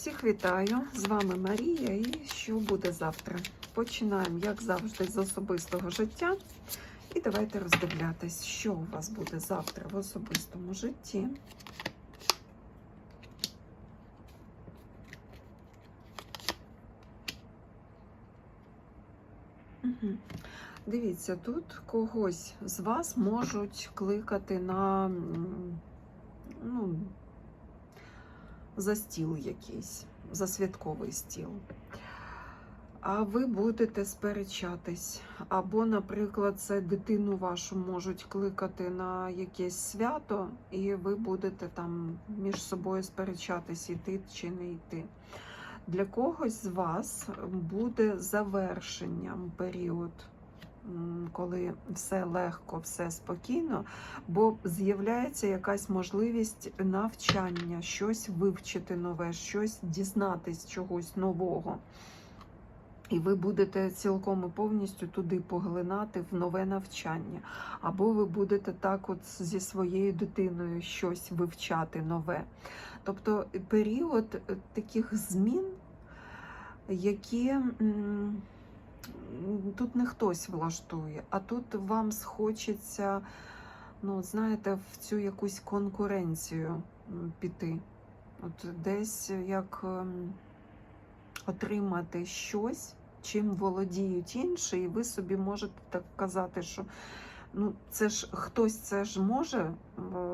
Всіх вітаю! З вами Марія. І що буде завтра? Починаємо, як завжди, з особистого життя. І давайте роздивлятись, що у вас буде завтра в особистому житті. Угу. Дивіться, тут когось з вас можуть кликати на ну, за стіл якийсь, за святковий стіл. А ви будете сперечатись. Або, наприклад, це дитину вашу можуть кликати на якесь свято, і ви будете там між собою сперечатись, йти чи не йти. Для когось з вас буде завершенням період, коли все легко, все спокійно, бо з'являється якась можливість навчання, щось вивчити нове, щось дізнатись чогось нового. І ви будете цілком і повністю туди поглинати в нове навчання. Або ви будете так, от зі своєю дитиною щось вивчати нове. Тобто період е, таких змін, які м, тут не хтось влаштує, а тут вам схочеться, ну, знаєте, в цю якусь конкуренцію піти. От десь як ем, отримати щось, чим володіють інші, і ви собі можете так казати, що ну, це ж хтось це ж може е,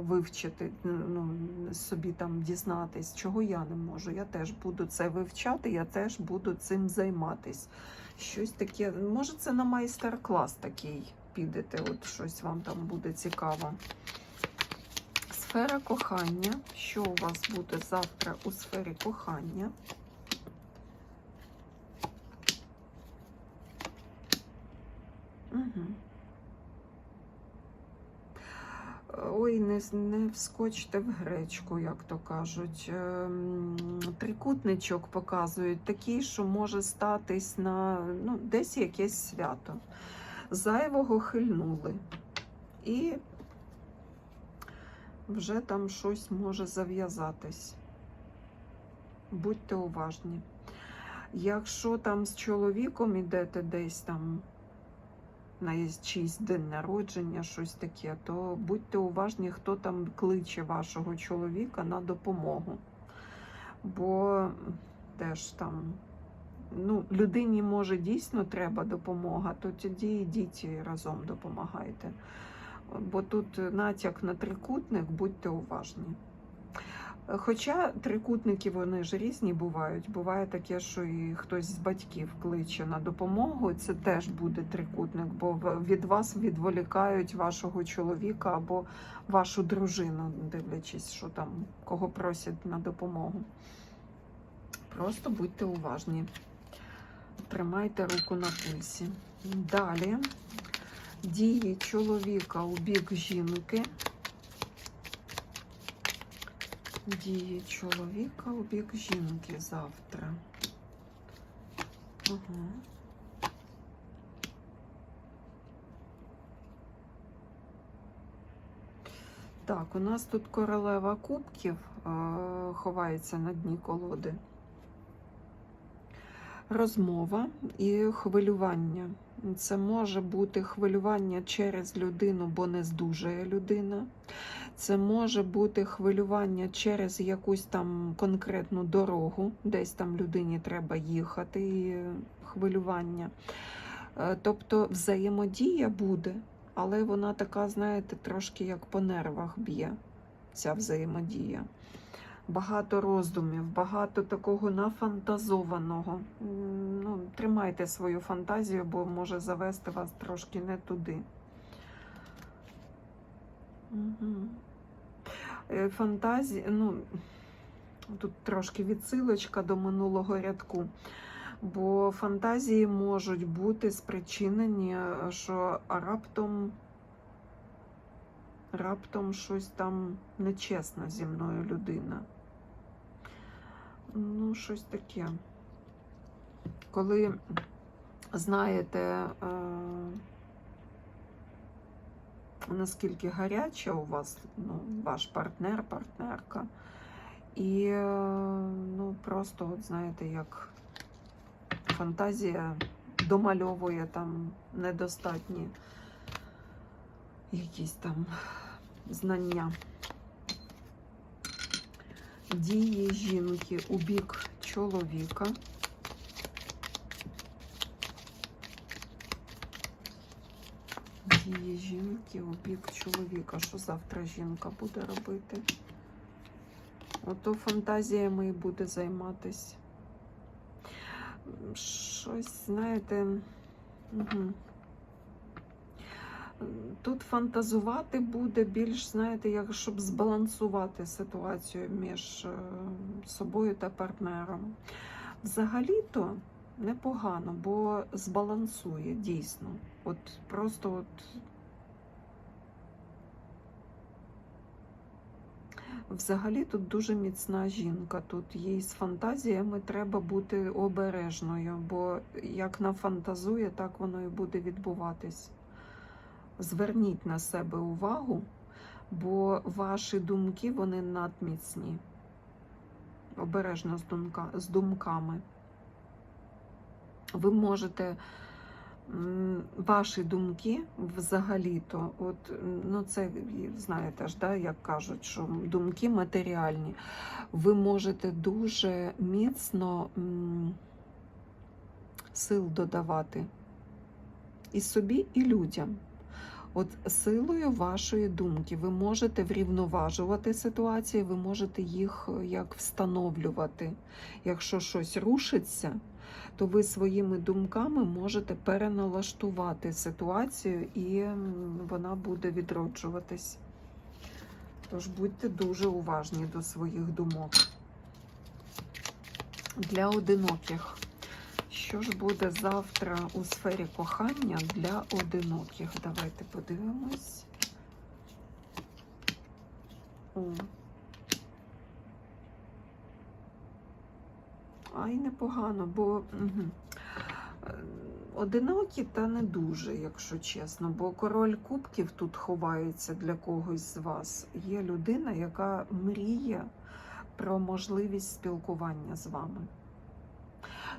вивчити, ну, собі там дізнатись, чого я не можу. Я теж буду це вивчати, я теж буду цим займатись. Щось таке, може, це на майстер-клас такий підете, от щось вам там буде цікаво. Сфера кохання. Що у вас буде завтра у сфері кохання? Угу. Ой, не, не вскочте в гречку, як то кажуть. Ем, Трикутничок показують такий, що може статись на ну, десь якесь свято. Зайвого хильнули. І вже там щось може зав'язатись. Будьте уважні. Якщо там з чоловіком ідете десь там на чийсь день народження, щось таке, то будьте уважні, хто там кличе вашого чоловіка на допомогу. Бо теж там ну, людині може дійсно треба допомога, то тоді йдіть і разом допомагайте. Бо тут натяк на трикутник, будьте уважні. Хоча трикутники вони ж різні бувають. Буває таке, що і хтось з батьків кличе на допомогу. Це теж буде трикутник, бо від вас відволікають вашого чоловіка або вашу дружину, дивлячись, що там кого просять на допомогу. Просто будьте уважні. Тримайте руку на пульсі. Далі дії чоловіка у бік жінки. Дії чоловіка у бік жінки завтра. Угу. Так, у нас тут королева кубків е, ховається на дні колоди. Розмова і хвилювання. Це може бути хвилювання через людину, бо не здужає людина. Це може бути хвилювання через якусь там конкретну дорогу, десь там людині треба їхати, і хвилювання. Е, Тобто взаємодія буде, але вона така, знаєте, трошки як по нервах б'є, ця взаємодія. Багато роздумів, багато такого нафантазованого. Ну, тримайте свою фантазію, бо може завести вас трошки не туди. Угу. Фантазія, ну, тут трошки відсилочка до минулого рядку. Бо фантазії можуть бути спричинені, е, що раптом, раптом щось там нечесно зі мною людина. Ну, щось таке. Коли знаєте, е, наскільки гаряча у вас ну, ваш партнер, партнерка, і ну, просто, от знаєте, як фантазія домальовує там недостатні якісь там знання. Дії жінки у бік чоловіка. Дії жінки у бік чоловіка. Що завтра жінка буде робити? Ото фантазіями і буде займатись. Щось, знаєте, угу. тут фантазувати буде більш, знаєте, як щоб збалансувати ситуацію між е, собою та партнером. Взагалі-то непогано, бо збалансує дійсно. От просто от Взагалі тут дуже міцна жінка. Тут їй з фантазіями треба бути обережною, бо як нафантазує, так воно і буде відбуватись. Зверніть на себе увагу, бо ваші думки вони надміцні. Обережно з, думка, з думками. Ви можете ваші думки взагалі-то, от, ну це знаєте ж, да, як кажуть, що думки матеріальні, ви можете дуже міцно сил додавати і собі, і людям. От силою вашої думки ви можете врівноважувати ситуації, ви можете їх е, як встановлювати. Якщо щось рушиться, то ви своїми думками можете переналаштувати ситуацію і вона буде відроджуватись. Тож будьте дуже уважні до своїх думок. Для одиноких. Що ж буде завтра у сфері кохання для одиноких? Давайте подивимось. О. Ай, непогано, бо угу. одинокі та не дуже, якщо чесно. Бо король кубків тут ховається для когось з вас. Є людина, яка мріє про можливість спілкування з вами.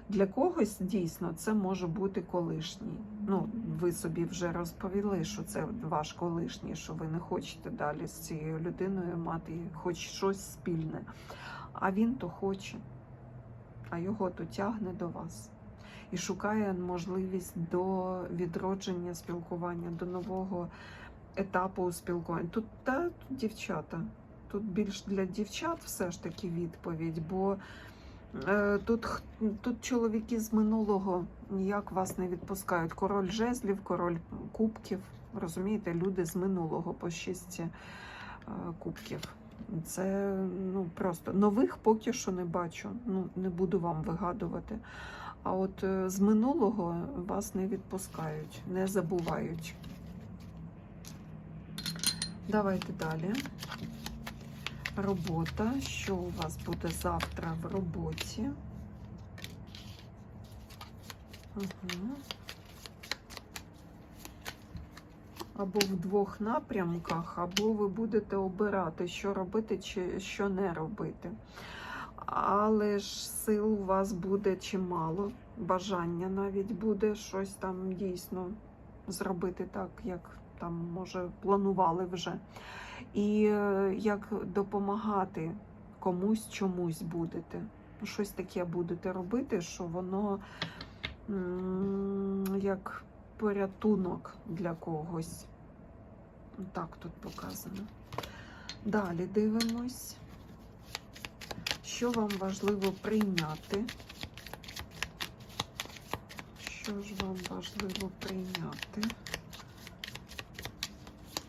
Для когось дійсно це може бути колишній. Ну, ви собі вже розповіли, що це ваш колишній, що ви не хочете далі з цією людиною мати хоч щось спільне. А він то хоче, а його то тягне до вас і шукає можливість до відродження спілкування, до нового етапу спілкування. Тут та дівчата. Тут більш для дівчат все ж таки відповідь, бо Тут, тут чоловіки з минулого ніяк вас не відпускають. Король жезлів, король кубків. Розумієте, люди з минулого по шість е, кубків. Це ну просто нових поки що не бачу. Ну не буду вам вигадувати. А от е, з минулого вас не відпускають, не забувають. Давайте далі. Робота. Що у вас буде завтра в роботі? Угу. Або в двох напрямках, або ви будете обирати, що робити чи що не робити. Але ж сил у вас буде чимало, бажання навіть буде щось там дійсно зробити так, як там, може, планували вже. І е, як допомагати комусь чомусь будете. Щось таке будете робити, що воно як порятунок для когось. Так тут показано. Далі дивимось, що вам важливо прийняти. Що ж вам важливо прийняти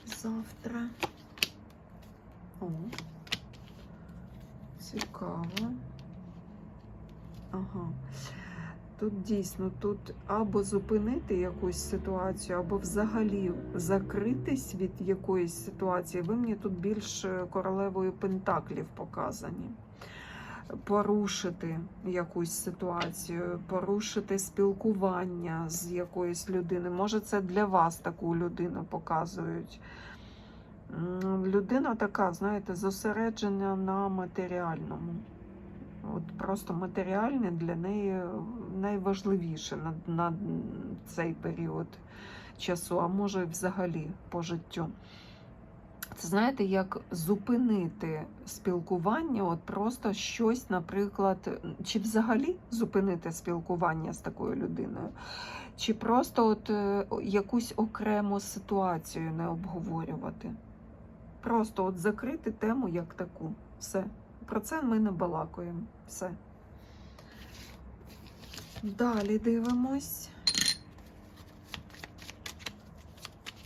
завтра? О, цікаво. Ага. Тут дійсно тут або зупинити якусь ситуацію, або взагалі закритись від якоїсь ситуації. Ви мені тут більш е, королевою пентаклів показані. Порушити якусь ситуацію, порушити спілкування з якоюсь людиною. Може, це для вас таку людину показують. Людина така, знаєте, зосереджена на матеріальному. От просто матеріальне для неї найважливіше на, на цей період часу, а може взагалі по життю. Це знаєте, як зупинити спілкування, от просто щось, наприклад, чи взагалі зупинити спілкування з такою людиною, чи просто от е, якусь окрему ситуацію не обговорювати. Просто от закрити тему як таку. Все. Про це ми не балакаємо. Все. Далі дивимось.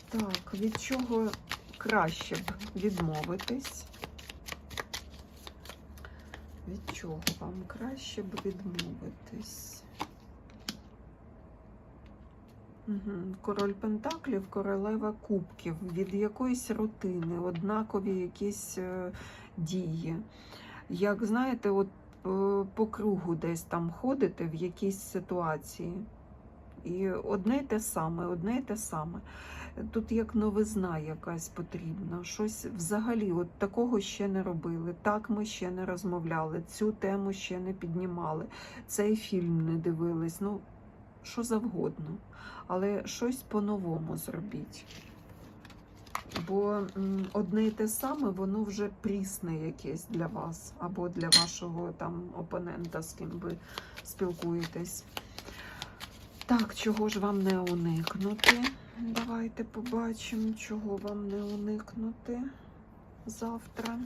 Так, від чого краще б відмовитись? Від чого вам краще б відмовитись? Угу. Король Пентаклів, королева кубків, від якоїсь рутини, однакові якісь е, дії. Як знаєте, от е, по кругу десь там ходите в якійсь ситуації. І одне й те саме, одне й те саме. Тут як новизна якась потрібна. Щось взагалі от такого ще не робили. Так ми ще не розмовляли, цю тему ще не піднімали, цей фільм не дивились. Ну, що завгодно. Але щось по-новому зробіть. Бо одне й те саме, воно вже прісне якесь для вас, або для вашого там опонента, з ким ви спілкуєтесь. Так, чого ж вам не уникнути? Давайте побачимо, чого вам не уникнути завтра.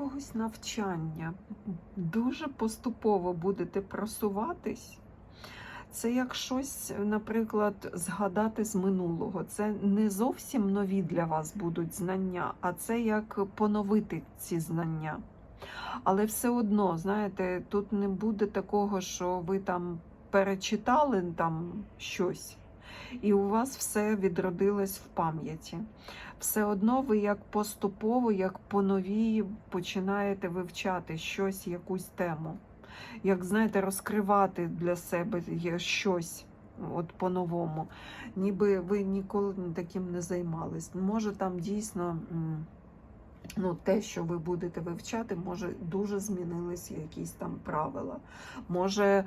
Якогось навчання. Дуже поступово будете просуватись. Це як щось, наприклад, згадати з минулого. Це не зовсім нові для вас будуть знання, а це як поновити ці знання. Але все одно, знаєте, тут не буде такого, що ви там перечитали там щось, і у вас все відродилось в пам'яті. Все одно ви як поступово, як по новій починаєте вивчати щось, якусь тему як знаєте, розкривати для себе щось от по-новому. Ніби ви ніколи таким не займались. Може, там дійсно ну, те, що ви будете вивчати, може дуже змінилися якісь там правила. Може,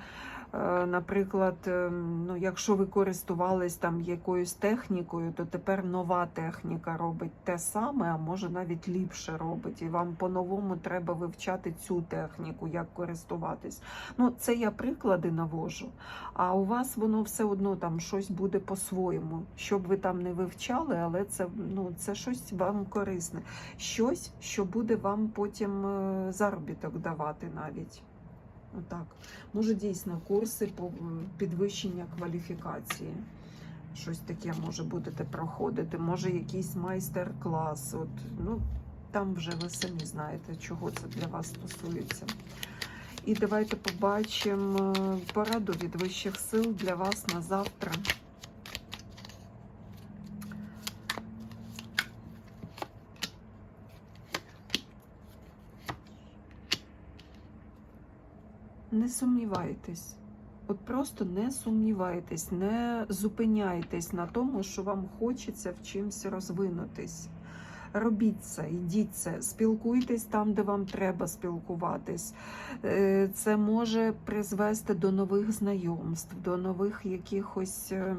е, наприклад, е, ну, якщо ви користувались там якоюсь технікою, то тепер нова техніка робить те саме, а може навіть ліпше робить. І вам по-новому треба вивчати цю техніку, як користуватись. Ну, це я приклади навожу. А у вас воно все одно там щось буде по-своєму. Щоб ви там не вивчали, але це, ну, це щось вам корисне. Щось, що буде вам потім е, заробіток давати навіть. Отак. Може, дійсно, курси по підвищення кваліфікації. Щось таке може будете проходити. Може, якийсь майстер-клас. От, ну, там вже ви самі знаєте, чого це для вас стосується. І давайте побачимо е, пораду від вищих сил для вас на завтра. Не сумнівайтесь. От просто не сумнівайтесь, не зупиняйтесь на тому, що вам хочеться в чимось розвинутись. Робіть це, йдіть це, спілкуйтесь там, де вам треба спілкуватись. Е, Це може призвести до нових знайомств, до нових якихось. е,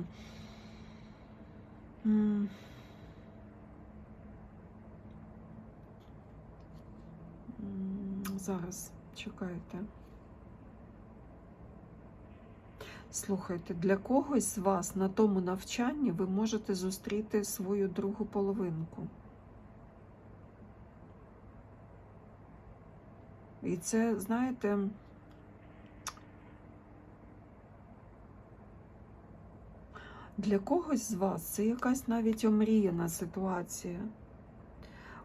Зараз чекайте. Слухайте, для когось з вас на тому навчанні ви можете зустріти свою другу половинку. І це, знаєте, для когось з вас це якась навіть омріяна ситуація.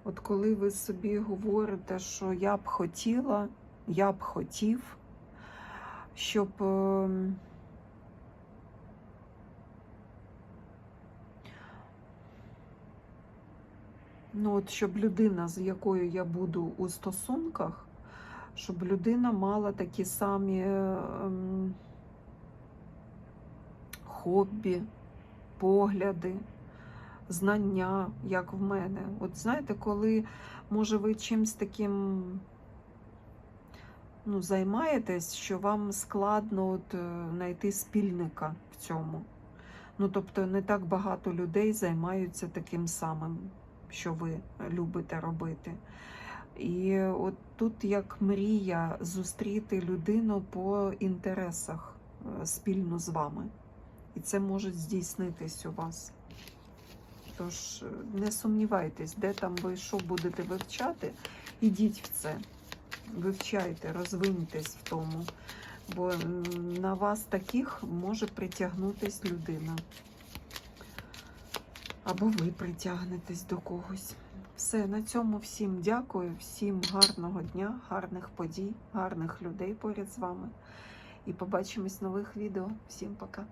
От коли ви собі говорите, що я б хотіла, я б хотів, щоб. Ну, от щоб людина, з якою я буду у стосунках, щоб людина мала такі самі е, ем, хобі, погляди, знання, як в мене. От знаєте, коли може ви чимсь таким ну, займаєтесь, що вам складно от, е, знайти спільника в цьому. Ну, тобто не так багато людей займаються таким самим, що ви любите робити. І от тут як мрія зустріти людину по інтересах е, спільно з вами. І це може здійснитись у вас. Тож е, не сумнівайтесь, де там ви що будете вивчати, ідіть в це. Вивчайте, розвиньтесь в тому. Бо на вас таких може притягнутись людина. Або ви притягнетесь до когось. Все, на цьому всім дякую, всім гарного дня, гарних подій, гарних людей поряд з вами. І побачимось в нових відео. Всім пока.